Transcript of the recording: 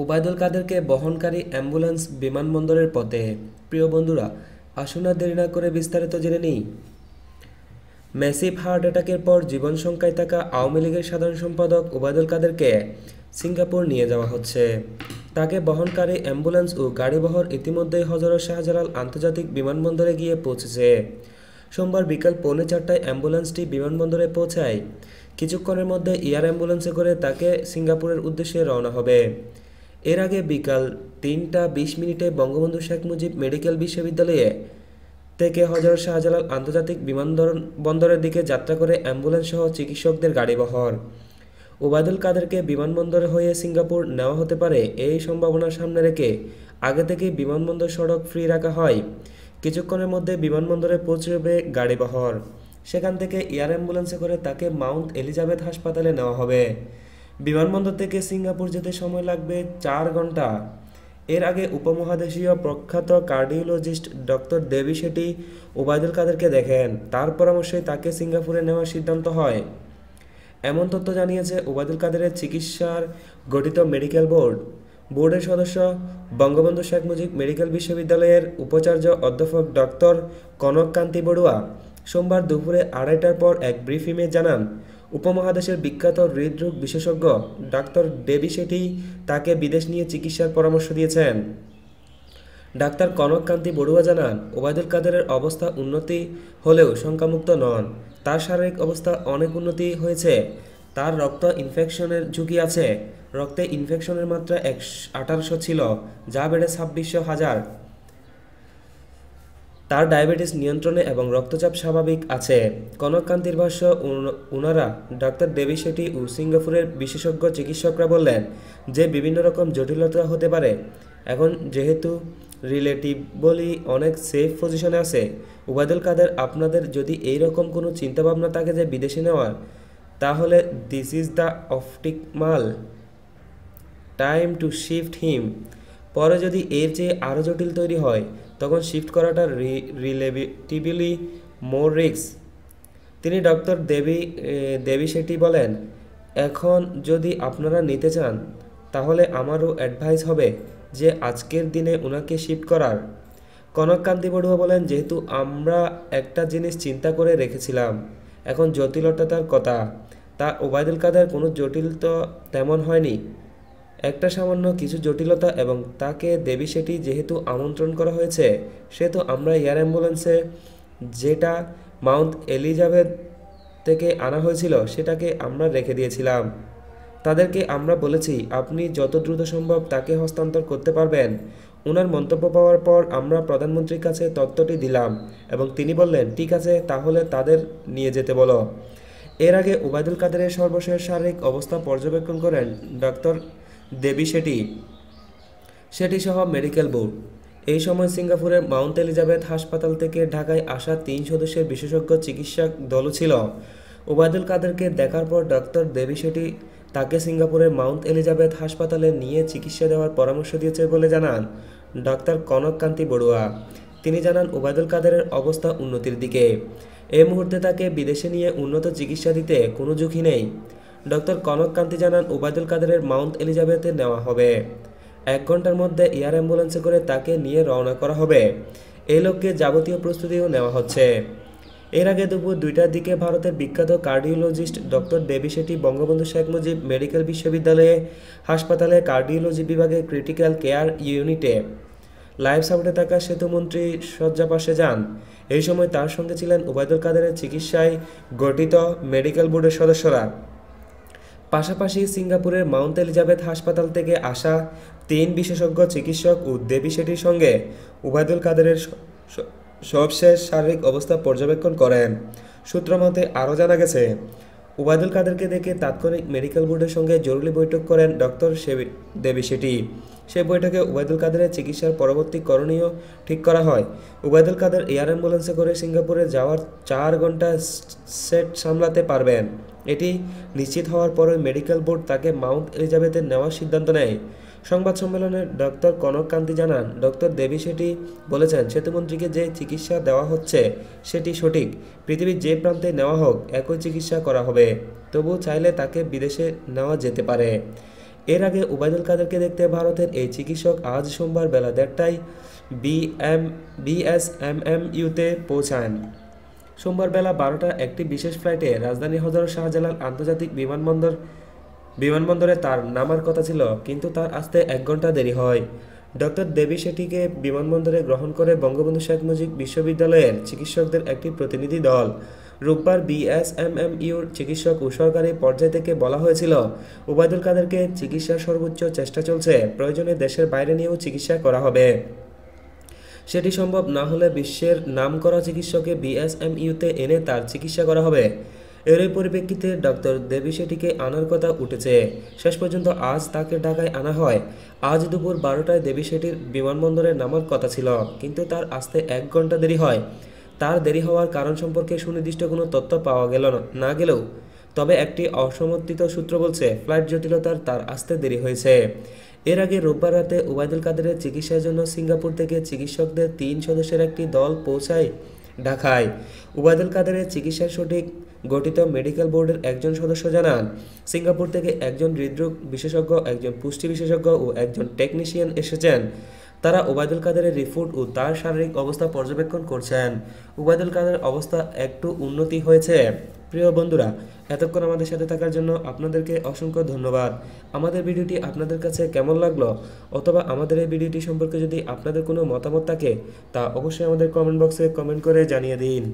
ওবায়দুল কাদেরকে বহনকারী অ্যাম্বুলেন্স বিমানবন্দরের পথে। প্রিয় বন্ধুরা, আসুন আর দেরি না করে বিস্তারিত জেনে নিই। ম্যাসিভ হার্ট অ্যাটাকের পর জীবন সংখ্যায় থাকা আওয়ামী লীগের সাধারণ সম্পাদক ওবায়দুল কাদেরকে সিঙ্গাপুর নিয়ে যাওয়া হচ্ছে। তাকে বহনকারী অ্যাম্বুলেন্স ও গাড়িবহর ইতিমধ্যেই হজরত শাহজালাল আন্তর্জাতিক বিমানবন্দরে গিয়ে পৌঁছেছে। সোমবার বিকাল পৌনে চারটায় অ্যাম্বুলেন্সটি বিমানবন্দরে পৌঁছায়। কিছুক্ষণের মধ্যে এয়ার অ্যাম্বুলেন্সে করে তাকে সিঙ্গাপুরের উদ্দেশ্যে রওনা হবে। এর আগে বিকাল তিনটা বিশ মিনিটে বঙ্গবন্ধু শেখ মুজিব মেডিকেল বিশ্ববিদ্যালয়ে থেকে হজরত শাহজালাল আন্তর্জাতিক বিমানবন্দর বন্দরের দিকে যাত্রা করে অ্যাম্বুলেন্স সহ চিকিৎসকদের গাড়িবহর ওবায়দুল কাদেরকে বিমানবন্দর হয়ে সিঙ্গাপুর নেওয়া হতে পারে এই সম্ভাবনা সামনে রেখে আগে থেকেই বিমানবন্দর সড়ক ফ্রি রাখা হয়। কিছুক্ষণের মধ্যে বিমানবন্দরে পৌঁছবে গাড়িবহর সেখান থেকে এয়ার অ্যাম্বুলেন্সে করে তাকে মাউন্ট এলিজাবেথ হাসপাতালে নেওয়া হবে। বিমানবন্দর থেকে সিঙ্গাপুর যেতে সময় লাগবে চার ঘণ্টা। এর আগে উপমহাদেশীয় প্রখ্যাত কার্ডিওলজিস্ট ডক্টর দেবী শেঠি ওবায়দুল কাদেরকে দেখেন, তার পরামর্শে তাকে সিঙ্গাপুরে নেওয়ার সিদ্ধান্ত হয়। এমন তথ্য জানিয়েছে ওবায়দুল কাদেরের চিকিৎসার গঠিত মেডিকেল বোর্ড। বোর্ডের সদস্য বঙ্গবন্ধু শেখ মুজিব মেডিকেল বিশ্ববিদ্যালয়ের উপাচার্য অধ্যাপক ডক্টর কনক কান্তি বড়ুয়া সোমবার দুপুরে আড়াইটার পর এক ব্রিফিংয়ে জানান উপমহাদেশের বিখ্যাত হৃদরোগ বিশেষজ্ঞ ডাক্তার দেবী শেঠি তাকে বিদেশ নিয়ে চিকিৎসার পরামর্শ দিয়েছেন। ডাক্তার কনক কান্তি বড়ুয়া জানান, ওবায়দুল কাদেরের অবস্থা উন্নতি হলেও শঙ্কামুক্ত নন। তার শারীরিক অবস্থা অনেক উন্নতি হয়েছে। তার রক্ত ইনফেকশনের ঝুঁকি আছে। রক্তে ইনফেকশনের মাত্রা এক আঠারোশো ছিল, যা বেড়ে ছাব্বিশশো হাজার। তার ডায়াবেটিস নিয়ন্ত্রণে এবং রক্তচাপ স্বাভাবিক আছে। কনককান্তির ভাষ্য উনারা ডাক্তার দেবী শেঠি ও সিঙ্গাপুরের বিশেষজ্ঞ চিকিৎসকরা বললেন যে বিভিন্ন রকম জটিলতা হতে পারে। এখন যেহেতু রিলেটিভলি অনেক সেফ পজিশনে আছে, উবায়দুল কাদের আপনাদের যদি এই রকম কোনো চিন্তাভাবনা থাকে যে বিদেশে নেওয়ার, তাহলে this is the optimal time to shift him পরে যদি এর চেয়ে আরও জটিল তৈরি হয়, তখন শিফট করাটা রিলেটিভলি মোর রিক্স তিনি ডক্টর দেবী দেবী শেট্টি বলেন, এখন যদি আপনারা নিতে চান, তাহলে আমারও অ্যাডভাইস হবে যে আজকের দিনে ওনাকে শিফট করার। কনক কান্তি বড়ুয়া বলেন, যেহেতু আমরা একটা জিনিস চিন্তা করে রেখেছিলাম, এখন জটিলতার কথা। তা ওবায়দুল কাদের কোনো জটিল তো তেমন হয়নি। একটা সামান্য কিছু জটিলতা এবং তাকে দেবী সেটি যেহেতু আমন্ত্রণ করা হয়েছে সেহেতু আমরা এয়ার অ্যাম্বুলেন্সে যেটা মাউন্ট এলিজাবেথ থেকে আনা হয়েছিল সেটাকে আমরা রেখে দিয়েছিলাম। তাদেরকে আমরা বলেছি, আপনি যত দ্রুত সম্ভব তাকে হস্তান্তর করতে পারবেন। ওনার মন্তব্য পাওয়ার পর আমরা প্রধানমন্ত্রীর কাছে তত্ত্বটি দিলাম এবং তিনি বললেন, ঠিক আছে, তাহলে তাদের নিয়ে যেতে বলো। এর আগে ওবায়দুল কাদেরের সর্বশেষ শারীরিক অবস্থা পর্যবেক্ষণ করেন ডক্টর দেবী শেঠি সেটি সহ মেডিকেল বোর্ড। এই সময় সিঙ্গাপুরের মাউন্ট এলিজাবেথ হাসপাতাল থেকে ঢাকায় আসা তিন সদস্যের বিশেষজ্ঞ চিকিৎসক দলও ছিল। ওবায়দুল কাদেরকে দেখার পর ডক্টর দেবী শেঠি তাকে সিঙ্গাপুরের মাউন্ট এলিজাবেথ হাসপাতালে নিয়ে চিকিৎসা দেওয়ার পরামর্শ দিয়েছে বলে জানান ডক্টর কনক কান্তি বড়ুয়া। তিনি জানান, ওবায়দুল কাদেরের অবস্থা উন্নতির দিকে। এই মুহূর্তে তাকে বিদেশে নিয়ে উন্নত চিকিৎসা দিতে কোনো ঝুঁকি নেই। ডক্টর কনক কান্তি জানান, ওবায়দুল কাদেরের মাউন্ট এলিজাবেথে নেওয়া হবে। এক ঘণ্টার মধ্যে এয়ার অ্যাম্বুলেন্সে করে তাকে নিয়ে রওনা করা হবে। এই লক্ষ্যে যাবতীয় প্রস্তুতিও নেওয়া হচ্ছে। এর আগে দুপুর দুইটার দিকে ভারতের বিখ্যাত cardiologist doctor Devi Shetty, Bangabandhu Sheikh Mujib medical বিশ্ববিদ্যালয়ে হাসপাতালে কার্ডিওলজি বিভাগে ক্রিটিক্যাল কেয়ার ইউনিটে লাইফ সাপোর্টে থাকা সেতুমন্ত্রী শয্যা পাশে যান এই সময় তার সঙ্গে ছিলেন ওবায়দুল কাদেরের চিকিৎসায় গঠিত মেডিকেল বোর্ডের সদস্যরা। পাশাপাশি সিঙ্গাপুরের মাউন্ট এলিজাবেথ হাসপাতাল থেকে আসা তিন বিশেষজ্ঞ চিকিৎসক ও দেবী শেঠির সঙ্গে উবায়দুল কাদেরের সবশেষ শারীরিক অবস্থা পর্যবেক্ষণ করেন। সূত্র মতে আরও জানা গেছে, উবায়দুল কাদেরকে দেখে তাৎক্ষণিক মেডিকেল বোর্ডের সঙ্গে জরুরি বৈঠক করেন ডক্টর দেবী শেঠি। সেই বৈঠকে উবায়দুল কাদেরের চিকিৎসার পরবর্তী করণীয় ঠিক করা হয়। উবায়দুল কাদের এয়ার অ্যাম্বুলেন্সে করে সিঙ্গাপুরে যাওয়ার চার ঘণ্টা সেট সামলাতে পারবেন। এটি নিশ্চিত হওয়ার পরে মেডিকেল বোর্ড তাকে মাউন্ট এলিজাবেথে নেওয়ার সিদ্ধান্ত নেয়। সংবাদ সম্মেলনে ডক্টর কনক কান্তি জানান, ডক্টর দেবী সেটি বলেছেন, সেতুমন্ত্রীকে যে চিকিৎসা দেওয়া হচ্ছে সেটি সঠিক। পৃথিবীর যে প্রান্তে নেওয়া হোক, একই চিকিৎসা করা হবে। তবু চাইলে তাকে বিদেশে নেওয়া যেতে পারে। এর আগে ওবায়দুল কাদেরকে দেখতে ভারতের এই চিকিৎসক আজ সোমবার বেলা দেড়টায় বিএম, বিএসএমএমইউতে পৌঁছান। সোমবার বেলা বারোটা একটি বিশেষ ফ্লাইটে রাজধানী হজরত শাহজালাল আন্তর্জাতিক বিমানবন্দর, বিমানবন্দরে তার নামার কথা ছিল, কিন্তু তার আসতে এক ঘণ্টা দেরি হয়। ডক্টর দেবী শেঠিকে বিমানবন্দরে গ্রহণ করে বঙ্গবন্ধু শেখ মুজিব বিশ্ববিদ্যালয়ের চিকিৎসকদের একটি প্রতিনিধি দল রোববার বিএসএমএমইউর চিকিৎসক ও সরকারি পর্যায় থেকে বলা হয়েছিল, ওবায়দুল কাদেরকে চিকিৎসার সর্বোচ্চ চেষ্টা চলছে, প্রয়োজনে দেশের বাইরে নিয়েও চিকিৎসা করা হবে। সেটি সম্ভব না হলে বিশ্বের নামকরা চিকিৎসকে বিএসএমইউতে এনে তার চিকিৎসা করা হবে। এরই পরিপ্রেক্ষিতে ডক্টর দেবী সেটিকে আনার কথা উঠেছে। শেষ পর্যন্ত আজ তাকে ঢাকায় আনা হয়। আজ দুপুর বারোটায় দেবী সেটির বিমানবন্দরে নামার কথা ছিল, কিন্তু তার আসতে এক ঘণ্টা দেরি হয়। তার দেরি হওয়ার কারণ সম্পর্কে সুনির্দিষ্ট কোনো তথ্য পাওয়া গেল না- না গেলেও। তবে একটি অসমর্থিত সূত্র বলছে, ফ্লাইট জটিলতার তার আসতে দেরি হয়েছে। এর আগে রোববার রাতে ওবায়দুল কাদেরের চিকিৎসার জন্য সিঙ্গাপুর থেকে চিকিৎসকদের তিন সদস্যের একটি দল পৌঁছায় ঢাকায়। ওবায়দুল কাদেরের চিকিৎসার সঠিক গঠিত মেডিকেল বোর্ডের একজন সদস্য জানান, সিঙ্গাপুর থেকে একজন হৃদরোগ বিশেষজ্ঞ, একজন পুষ্টি বিশেষজ্ঞ ও একজন টেকনিশিয়ান এসেছেন। তারা ওবায়দুল কাদেরের রিপোর্ট ও তার শারীরিক অবস্থা পর্যবেক্ষণ করছেন। ওবায়দুল কাদের অবস্থা একটু উন্নতি হয়েছে। প্রিয় বন্ধুরা, এতক্ষণ আমাদের সাথে থাকার জন্য আপনাদেরকে অসংখ্য ধন্যবাদ। আমাদের ভিডিওটি আপনাদের কাছে কেমন লাগল? অথবা আমাদের এই ভিডিওটি সম্পর্কে যদি আপনাদের কোনো মতামত থাকে, তা অবশ্যই আমাদের কমেন্ট বক্সে কমেন্ট করে জানিয়ে দিন।